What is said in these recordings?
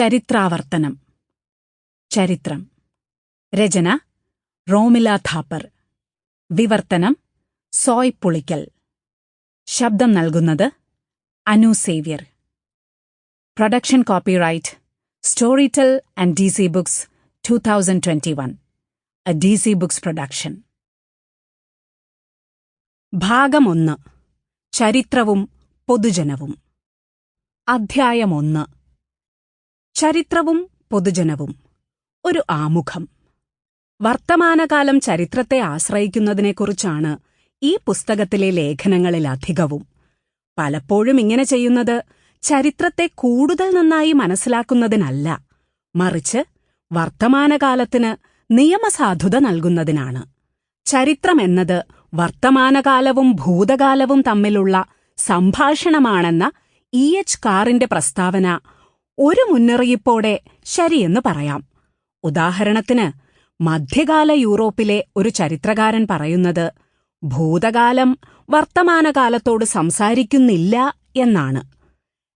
ചരിത്രാവർത്തനം. ചരിത്രം. രചന റോമില ഥാപ്പർ. വിവർത്തനം സോയ് പുളിക്കൽ. ശബ്ദം നൽകുന്നത് Anu Xavier. Production copyright Storytel and D C Books two thousand twenty one. A D C Books production. ഭാഗം ഒന്ന്. ചരിത്രവും പൊതുജനവും. അധ്യായം ഒന്ന്. ചരിത്രവും പൊതുജനവും. ഒരു ആമുഖം. വർത്തമാനകാലം ചരിത്രത്തെ ആശ്രയിക്കുന്നതിനെക്കുറിച്ചാണ് ഈ പുസ്തകത്തിലെ ലേഖനങ്ങളിലധികവും പലപ്പോഴും ഇങ്ങനെ ചെയ്യുന്നത് ചരിത്രത്തെ കൂടുതൽ നന്നായി മനസ്സിലാക്കുന്നതിനല്ല മറിച്ച് വർത്തമാനകാലത്തിന് നിയമസാധുത നൽകുന്നതിനാണ്. ചരിത്രമെന്നത് വർത്തമാനകാലവും ഭൂതകാലവും തമ്മിലുള്ള സംഭാഷണമാണെന്ന ഇ എച്ച് കാറിന്റെ പ്രസ്താവന ഒരു മുന്നറിയിപ്പോടെ ശരിയെന്ന് പറയാം. ഉദാഹരണത്തിന് മധ്യകാല യൂറോപ്പിലെ ഒരു ചരിത്രകാരൻ പറയുന്നത് ഭൂതകാലം വർത്തമാനകാലത്തോട് സംസാരിക്കുന്നില്ല എന്നാണ്.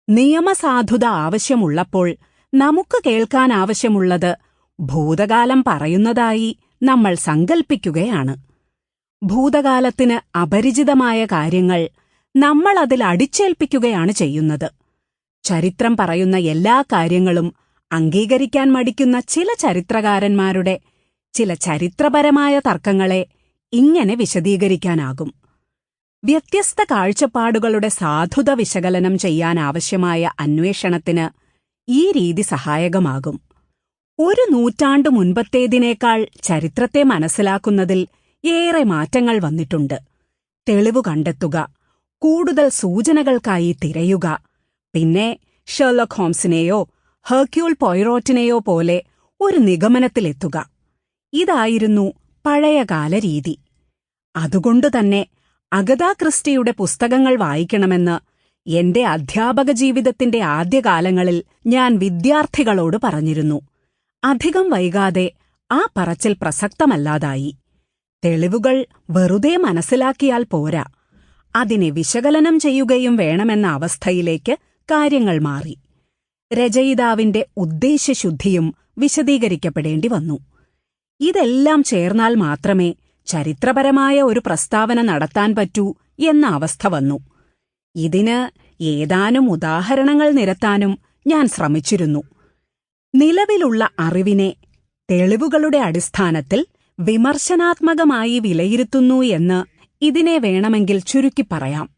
നിയമസാധുത ആവശ്യമുള്ളപ്പോൾ നമുക്ക് കേൾക്കാൻ ആവശ്യമുള്ളത് ഭൂതകാലം പറയുന്നതായി നമ്മൾ സങ്കൽപ്പിക്കുകയാണ്. ഭൂതകാലത്തിന് അപരിചിതമായ കാര്യങ്ങൾ നമ്മൾ അതിൽ അടിച്ചേൽപ്പിക്കുകയാണ് ചെയ്യുന്നത്. ചരിത്രം പറയുന്ന എല്ലാ കാര്യങ്ങളും അംഗീകരിക്കാൻ മടിക്കുന്ന ചില ചരിത്രകാരന്മാരുടെ ചില ചരിത്രപരമായ തർക്കങ്ങളെ ഇങ്ങനെ വിശദീകരിക്കാനാകും. വ്യത്യസ്ത കാഴ്ചപ്പാടുകളുടെ സാധുത വിശകലനം ചെയ്യാനാവശ്യമായ അന്വേഷണത്തിന് ഈ രീതി സഹായകമാകും. ഒരു നൂറ്റാണ്ടു മുൻപത്തേതിനേക്കാൾ ചരിത്രത്തെ മനസ്സിലാക്കുന്നതിൽ ഏറെ മാറ്റങ്ങൾ വന്നിട്ടുണ്ട്. തെളിവ് കണ്ടെത്തുക കൂടുതൽ സൂചനകൾക്കായി തിരയുക പിന്നെ ഷെർലക് ഹോംസിനെയോ ഹെർക്യൂൾ പോയ്റോറ്റിനെയോ പോലെ ഒരു നിഗമനത്തിലെത്തുക. ഇതായിരുന്നു പഴയകാല രീതി. അതുകൊണ്ടുതന്നെ അഗതാ ക്രിസ്റ്റിയുടെ പുസ്തകങ്ങൾ വായിക്കണമെന്ന് എന്റെ അധ്യാപക ജീവിതത്തിന്റെ ആദ്യകാലങ്ങളിൽ ഞാൻ വിദ്യാർത്ഥികളോട് പറഞ്ഞിരുന്നു. അധികം വൈകാതെ ആ പറച്ചിൽ പ്രസക്തമല്ലാതായി. തെളിവുകൾ വെറുതെ മനസ്സിലാക്കിയാൽ പോരാ. അതിനെ വിശകലനം ചെയ്യുകയും വേണമെന്ന അവസ്ഥയിലേക്ക് കാര്യങ്ങൾ മാറി. രചയിതാവിന്റെ ഉദ്ദേശ്യശുദ്ധിയും വിശദീകരിക്കപ്പെടേണ്ടി വന്നു. ഇതെല്ലാം ചേർന്നാൽ മാത്രമേ ചരിത്രപരമായ ഒരു പ്രസ്താവന നടത്താൻ പറ്റൂ എന്ന അവസ്ഥ വന്നു. ഇതിന് ഏതാനും ഉദാഹരണങ്ങൾ നിരത്താനും ഞാൻ ശ്രമിച്ചിരുന്നു. നിലവിലുള്ള അറിവിനെ തെളിവുകളുടെ അടിസ്ഥാനത്തിൽ വിമർശനാത്മകമായി വിലയിരുത്തുന്നു എന്ന് ഇതിനെ വേണമെങ്കിൽ ചുരുക്കി പറയാം.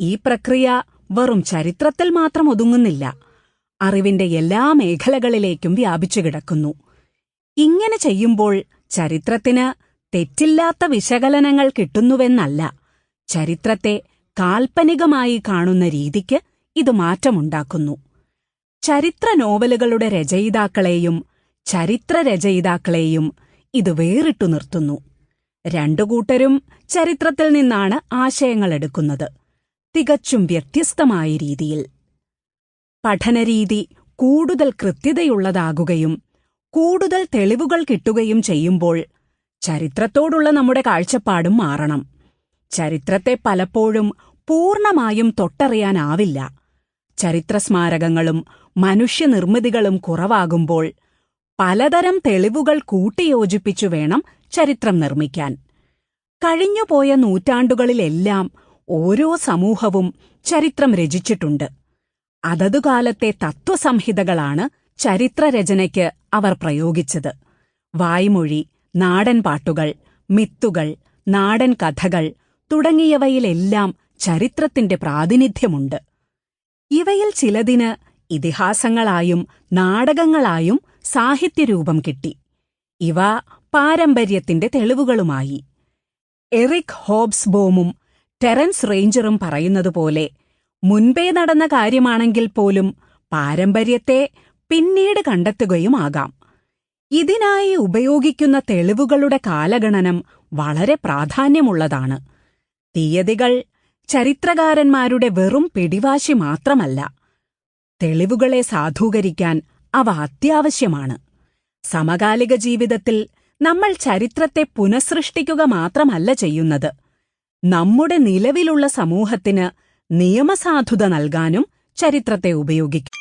ഈ പ്രക്രിയ വെറും ചരിത്രത്തിൽ മാത്രം ഒതുങ്ങുന്നില്ല. അറിവിന്റെ എല്ലാ മേഖലകളിലേക്കും വ്യാപിച്ചു കിടക്കുന്നു. ഇങ്ങനെ ചെയ്യുമ്പോൾ ചരിത്രത്തിന് തെറ്റില്ലാത്ത വിശകലനങ്ങൾ കിട്ടുന്നുവെന്നല്ല. ചരിത്രത്തെ കാൽപ്പനികമായി കാണുന്ന രീതിക്ക് ഇത് മാറ്റമുണ്ടാക്കുന്നു. ചരിത്ര നോവലുകളുടെ രചയിതാക്കളെയും ചരിത്ര രചയിതാക്കളെയും ഇത് വേറിട്ടു നിർത്തുന്നു. രണ്ടു കൂട്ടരും ചരിത്രത്തിൽ നിന്നാണ് ആശയങ്ങൾ എടുക്കുന്നത്. തികച്ചും വ്യത്യസ്തമായ രീതിയിൽ. പഠനരീതി കൂടുതൽ കൃത്യതയുള്ളതാകുകയും കൂടുതൽ തെളിവുകൾ കിട്ടുകയും ചെയ്യുമ്പോൾ ചരിത്രത്തോടുള്ള നമ്മുടെ കാഴ്ചപ്പാടും മാറണം. ചരിത്രത്തെ പലപ്പോഴും പൂർണമായും തൊട്ടറിയാനാവില്ല. ചരിത്രസ്മാരകങ്ങളും മനുഷ്യനിർമ്മിതികളും കുറവാകുമ്പോൾ പലതരം തെളിവുകൾ കൂട്ടിയോജിപ്പിച്ചു വേണം ചരിത്രം നിർമ്മിക്കാൻ. കഴിഞ്ഞുപോയ നൂറ്റാണ്ടുകളിലെല്ലാം ഓരോ സമൂഹവും ചരിത്രം രചിച്ചിട്ടുണ്ട്. അതതുകാലത്തെ തത്വസംഹിതകളാണ് ചരിത്രരചനയ്ക്ക് അവർ പ്രയോഗിച്ചത്. വായ്മൊഴി നാടൻപാട്ടുകൾ മിത്തുകൾ നാടൻ കഥകൾ തുടങ്ങിയവയിലെല്ലാം ചരിത്രത്തിന്റെ പ്രാതിനിധ്യമുണ്ട്. ഇവയിൽ ചിലതിന് ഇതിഹാസങ്ങളായും നാടകങ്ങളായും സാഹിത്യരൂപം കിട്ടി. ഇവ പാരമ്പര്യത്തിന്റെ തെളിവുകളുമായി. എറിക് ഹോബ്സ്ബോമും ടെറൻസ് റേഞ്ചറും പറയുന്നതുപോലെ മുൻപേ നടന്ന കാര്യമാണെങ്കിൽ പോലും പാരമ്പര്യത്തെ പിന്നീട് കണ്ടെത്തുകയുമാകാം. ഇതിനായി ഉപയോഗിക്കുന്ന തെളിവുകളുടെ കാലഗണനം വളരെ പ്രാധാന്യമുള്ളതാണ്. തീയതികൾ ചരിത്രകാരന്മാരുടെ വെറും പിടിവാശി മാത്രമല്ല തെളിവുകളെ സാധൂകരിക്കാൻ അവ അത്യാവശ്യമാണ്. സമകാലിക ജീവിതത്തിൽ നമ്മൾ ചരിത്രത്തെ പുനഃസൃഷ്ടിക്കുക മാത്രമല്ല ചെയ്യുന്നത്. നമ്മുടെ നിലവിലുള്ള സമൂഹത്തിന് നിയമസാധുത നൽകാനും ചരിത്രത്തെ ഉപയോഗിക്കും?